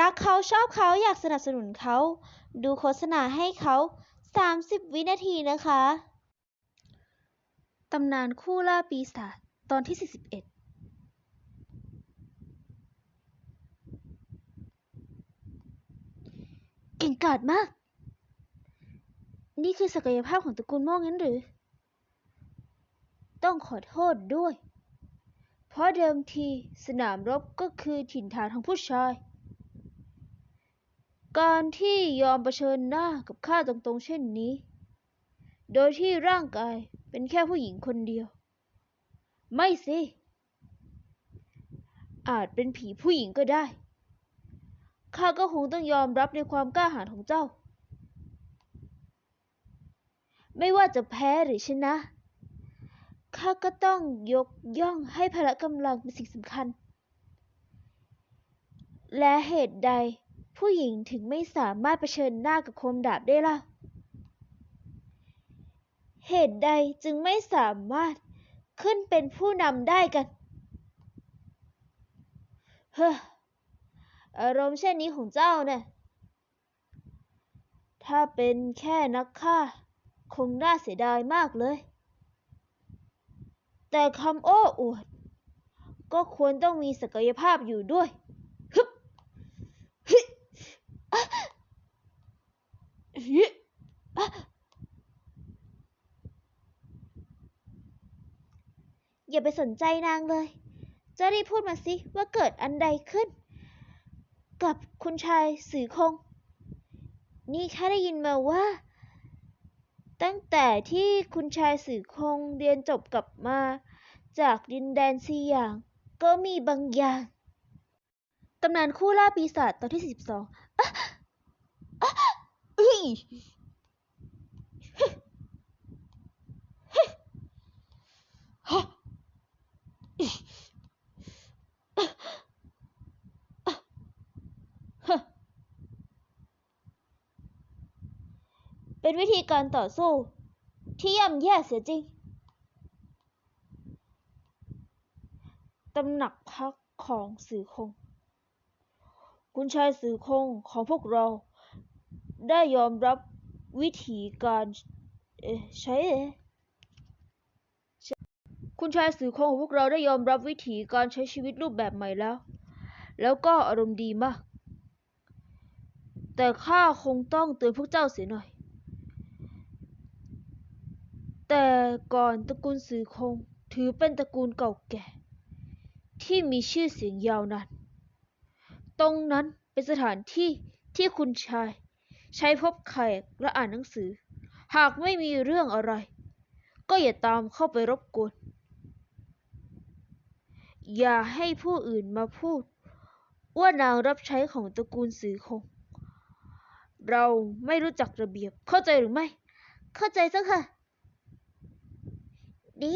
รักเขาชอบเขาอยากสนับสนุนเขา ดูโฆษณาให้เขา 30 วินาทีนะคะ ตำนานคู่ล่าปีศาจตอนที่ 41เก่งกาจมาก นี่คือศักยภาพของตระกูลโม่งั้นหรือ ต้องขอโทษด้วย เพราะเดิมทีสนามรบก็คือถิ่นฐานของผู้ชาย การที่ยอมเผชิญหน้ากับข้าตรงๆเช่นนี้ โดยที่ร่างกายเป็นแค่ผู้หญิงคนเดียว ไม่สิ อาจเป็นผีผู้หญิงก็ได้ ข้าก็คงต้องยอมรับในความกล้าหาญของเจ้า ไม่ว่าจะแพ้หรือชนะ ข้าก็ต้องยกย่องให้พละกำลังเป็นสิ่งสำคัญ และเหตุใด ผู้หญิงถึงไม่สามารถเผชิญหน้ากับคมดาบได้ล่ะ เหตุใดจึงไม่สามารถขึ้นเป็นผู้นำได้กัน เฮ้อ อารมณ์เช่นนี้ของเจ้าเนี่ยถ้าเป็นแค่นักฆ่า คงน่าเสียดายมากเลย แต่คำโอ้อวด ก็ควรต้องมีศักยภาพอยู่ด้วยฮึบฮึอะฮึอะ อย่าไปสนใจนางเลยจะรีพูดมาสิว่าเกิดอันใดขึ้น กับคุณชายสือคง นี่ข้าได้ยินมาว่า ตั้งแต่ที่คุณชายสือคงเรียนจบกลับมา จากดินแดนซีหยาง ก็มีบางอย่างตำนานคู่ล่าปีศาจตอนที่42อะอะอุ๊ยฮะอิอะอะฮะ เป็นวิธีการต่อสู้ ที่ย่ำแย่เสียจริง ตำหนักพักของสื่อคง คุณชายสื่อคงของพวกเรา ได้ยอมรับวิธีการใช้เอ่อใช้คุณชายสื่อคงของพวกเราได้ยอมรับวิธีการใช้ชีวิตรูปแบบใหม่แล้ว แล้วก็อารมณ์ดีมาก แต่ข้าคงต้องเตือนพวกเจ้าเสียหน่อย แต่ก่อนตระกูลสือคงถือเป็นตระกูลเก่าแก่ ที่มีชื่อเสียงยาวนาน ตรงนั้นเป็นสถานที่ที่คุณชาย ใช้พบแขกและอ่านหนังสือ หากไม่มีเรื่องอะไร ก็อย่าตามเข้าไปรบกวน อย่าให้ผู้อื่นมาพูด ว่านางรับใช้ของตระกูลสือคง เราไม่รู้จักระเบียบเข้าใจหรือไม่ เข้าใจเจ้าค่ะ ดี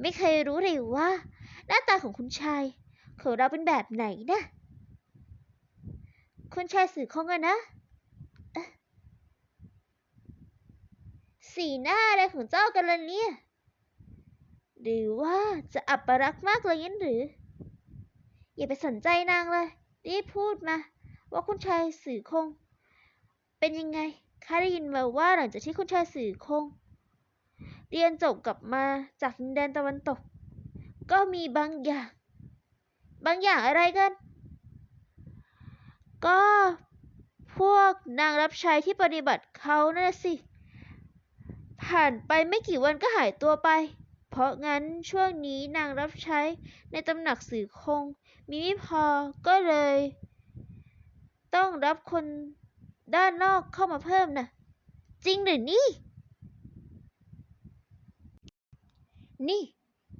ไม่เคยรู้เลยว่า หน้าตาของคุณชายของเราเป็นแบบไหนนะ คุณชายสื่อคงอะนะเอ๊ะสีหน้าอะไรของเจ้ากันล่ะเนี่ย หรือว่าจะอับปรักมากเลยงั้นหรือ อย่าไปสนใจนางเลยรีบพูดมา ว่าคุณชายสื่อคง เป็นยังไงข้าได้ยินมาว่าหลังจากที่คุณชายสื่อคง เรียนจบกลับมาจากดินแดนตะวันตก ก็มีบางอย่าง บางอย่างอะไรกัน ก็พวกนางรับใช้ที่ปฏิบัติเขานั่นสิ ผ่านไปไม่กี่วันก็หายตัวไป เพราะงั้นช่วงนี้นางรับใช้ในตำหนักสื่อคง มีไม่พอก็เลย ต้องรับคนด้านนอกเข้ามาเพิ่มนะจริงหรือนี่ นี่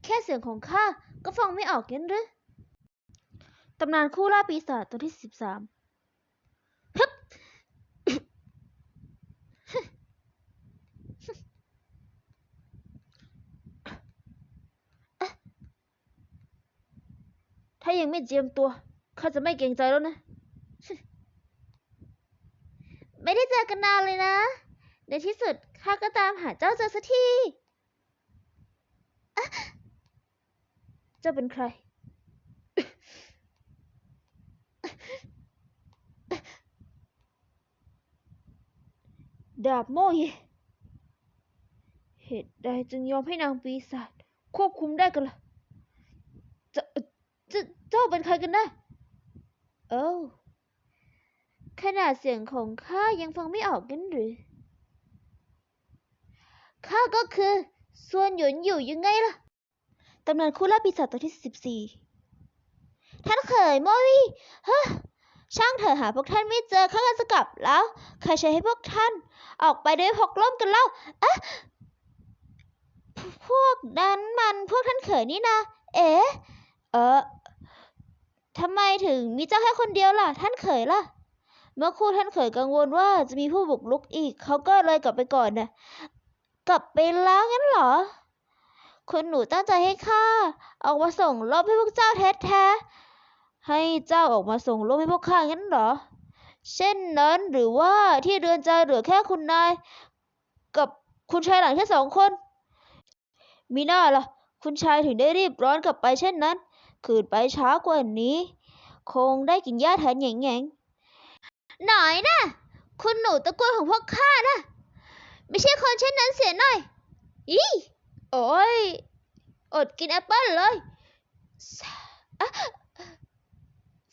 แค่เสียงของข้าก็ฟังไม่ออกงั้นหรือตำนานคู่ล่าปีศาจตอนที่สิบสามฮึบถ้ายังไม่เจียมตัวข้าจะไม่เกรงใจแล้วนะ ไม่ได้เจอกันนานเลยนะ ในที่สุดข้าก็ตามหาเจ้าเจอสักที จ้าเป็นใคร ดาบโมยเหตุใดจึงยอมให้นางปีศาจควบคุมได้กันละ่ะเจะเจ้าเป็นใครกันนะเอ้าขนาดเสียงของข้ายังฟังไม่ออกกันหรือ ข้าก็คือ ส่วนหยุนอยู่ยังไงล่ะ ตำนานคู่ล่าปีศาจตอนที่สิบสี่ท่านเขยโมวีเฮ้ช่างเถอะหาพวกท่านไม่เจอข้าก็จะกลับแล้วใครใช้ให้พวกท่าน ออกไปโดยพกล่มกันเล่าอะพวกนั้นมันพวกท่านเขยนี่นะ เอ๋เออทำไมถึงมีเจ้าแค่คนเดียวล่ะ ท่านเขยล่ะ เมื่อครู่ท่านเขยกังวลว่าจะมีผู้บุกรุกอีก เขาก็เลยกลับไปก่อนนะกลับไปแล้วงั้นเหรอ คุณหนูตั้งใจให้ข้าออกมาส่งรบให้พวกเจ้าแท้ๆ ให้เจ้าออกมาส่งรบให้พวกข้างั้นเหรอ เช่นนั้นหรือว่าที่เรือนจำเหลือแค่คุณนาย กับคุณชายหลังแค่สองคน มีหน้าล่ะ คุณชายถึงได้รีบร้อนกลับไปเช่นนั้น ขืนไปช้ากว่านี้ คงได้กินหญ้าแทนแง่งๆหน่อยนะ คุณหนูตะกวนของพวกข้านะ ไม่ใช่คนเช่นนั้นเสียหน่อยอี โอ้ย อดกินแอปเปิ้ลเลย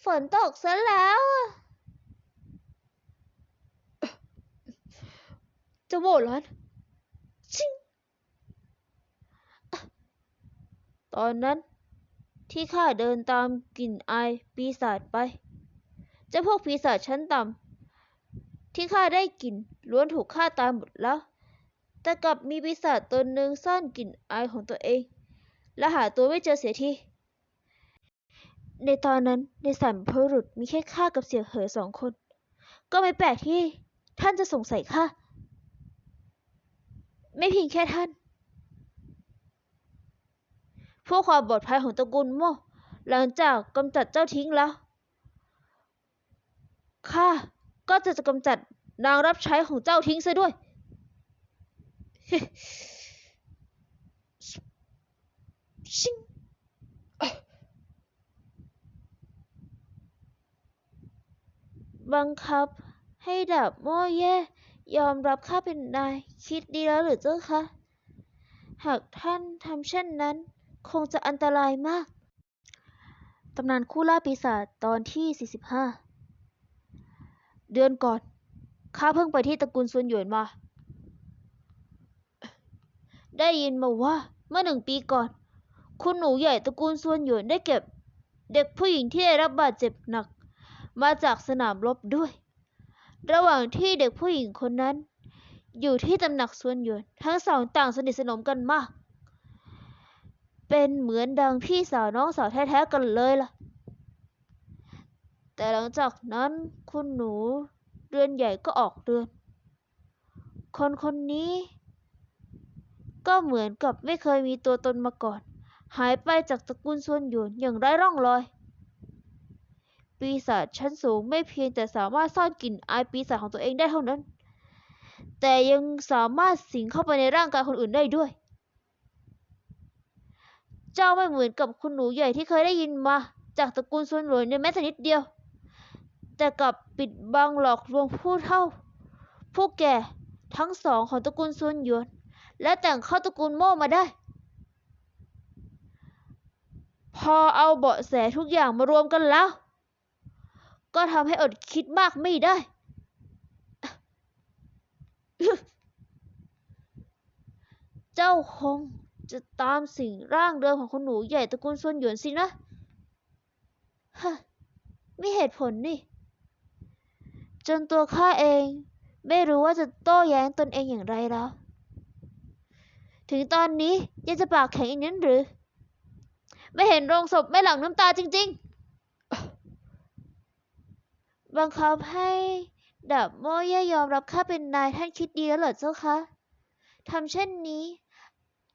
ฝนตกซะแล้ว จะโบร้อนชิงอะตอนนั้นที่ข้าเดินตามกลิ่นอายปีศาจไปจ้าพวกปีศาจชั้นต่ำที่ข้าได้กลิ่นล้วนถูกฆ่าตายหมดแล้ว แต่กลับมีปีศาจตนหนึ่งซ่อนกลิ่นอายของตัวเอง และหาตัวไม่เจอเสียที ในตอนนั้นในสัมพบุรุษมีแค่ข้ากับเสี่ยเหอสองคน ก็ไม่แปลกที่ท่านจะสงสัยข้า ไม่เพียงแค่ท่านพื่อความปลอดภัยของตระกูลโมหลังจากกำจัดเจ้าทิ้งแล้ว ข้าก็จะจะกำจัดนางรับใช้ของเจ้าทิ้งซะด้วย ชิงบังคับให้ดาบโม่แย่ ยอมรับข้าเป็นนาย คิดดีแล้วหรือเจ้าคะ หากท่านทำเช่นนั้น คงจะอันตรายมาก ตำนานคู่ล่าปีศาจตอนที่ 45 เดือนก่อน ข้าเพิ่งไปที่ตระกูลซุนหยวนมา ได้ยินมาว่าเมื่อหนึ่งปีก่อน คุณหนูใหญ่ตระกูลซุนหยวนได้เก็บ เด็กผู้หญิงที่ได้รับบาดเจ็บหนัก มาจากสนามรบด้วย ระหว่างที่เด็กผู้หญิงคนนั้น อยู่ที่ตำหนักซุนหยวนทั้งสองต่างสนิทสนมกันมาก เป็นเหมือนดังพี่สาวน้องสาวแท้ๆกันเลยล่ะ แต่หลังจากนั้นคุณหนูเรือนใหญ่ก็ออกเรือน คนคนนี้ ก็เหมือนกับไม่เคยมีตัวตนมาก่อน หายไปจากตระกูลซวนหยวนอย่างไร้ร่องรอย ปีศาจชั้นสูงไม่เพียงแต่สามารถซ่อนกลิ่นอายปีศาจของตัวเองได้เท่านั้น แต่ยังสามารถสิงเข้าไปในร่างกายคนอื่นได้ด้วย เจ้าไม่เหมือนกับคุณหนูใหญ่ที่เคยได้ยินมา จากตระกูลซวนหลวนในแม้แต่นิดเดียว แต่กลับปิดบังหลอกลวงผู้เท่า ผู้แก่ทั้งสองของตระกูลซวนหยวน และแต่งเข้าตระกูลโม่มาได้ พอเอาเบาะแสทุกอย่างมารวมกันแล้ว ก็ทำให้อดคิดมากไม่ได้ เจ้าคงจะตามสิ่งร่างเดิมของคุณหนูใหญ่ตระกูลซวนหยวนสินะฮะไม่เหตุผลนี่ จนตัวข้าเอง ไม่รู้ว่าจะโต้แย้งตนเองอย่างไรแล้ว ถึงตอนนี้ยังจะปากแข็งอีกนั้นหรือ ไม่เห็นโรงศพไม่หลั่งน้ำตาจริง ๆ บังคับให้ดาบโม่เย่ยอมรับข้าเป็นนายท่านคิดดีแล้วเหรอเจ้าคะทำเช่นนี้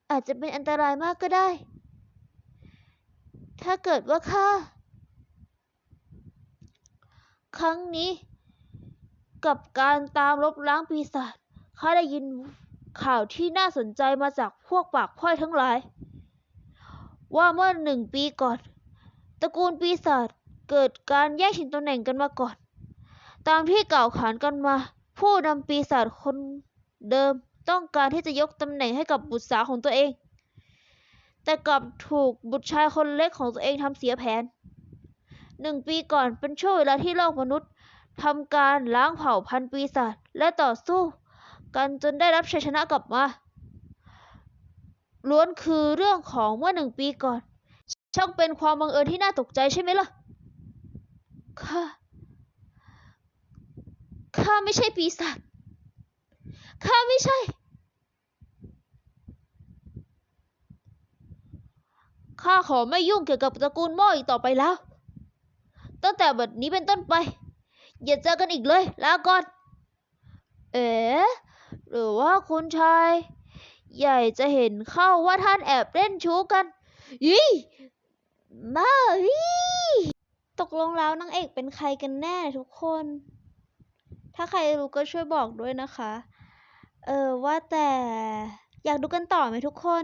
อาจจะเป็นอันตรายมากก็ได้ ถ้าเกิดว่าข้าครั้งนี้ กับการตามลบล้างปีศาจข้าได้ยิน ข่าวที่น่าสนใจมาจากพวกปากพร่อยทั้งหลาย ว่าเมื่อหนึ่งปีก่อน ตระกูลปีศาจเกิดการแย่งชิงตำแหน่งกันมาก่อน ตามที่กล่าวขานกันมา ผู้นำปีศาจคนเดิมต้องการที่จะยกตำแหน่งให้กับบุตรสาวของตัวเอง แต่กลับถูกบุตรชายคนเล็กของตัวเองทำเสียแผนหนึ่งปีก่อนเป็นช่วงเวลาที่โลกมนุษย์ทำการล้างเผ่าพันธุ์ปีศาจและต่อสู้ กันจนได้รับชัยชนะกลับมา ล้วนคือเรื่องของเมื่อหนึ่งปีก่อน ช่างเป็นความบังเอิญที่น่าตกใจใช่ไหมล่ะ ข้า ข้าไม่ใช่ปีศาจ ข้าไม่ใช่ ข้าขอไม่ยุ่งเกี่ยวกับตระกูลม้ออีกต่อไปแล้ว ตั้งแต่บัดนี้เป็นต้นไป อย่าเจอกันอีกเลย ลาก่อน เอ๋ หรือว่าคุณชาย ใหญ่จะเห็นเข้าว่าท่านแอบเล่นชู้กันยี่มาอีตกลงแล้วนางเอกเป็นใครกันแน่ทุกคน ถ้าใครรู้ก็ช่วยบอกด้วยนะคะ เออว่าแต่อยากดูกันต่อไหมทุกคน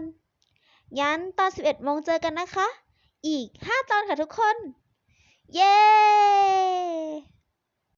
งั้นตอน 11โมงเจอกันนะคะ อีก 5 ตอนค่ะทุกคน เย้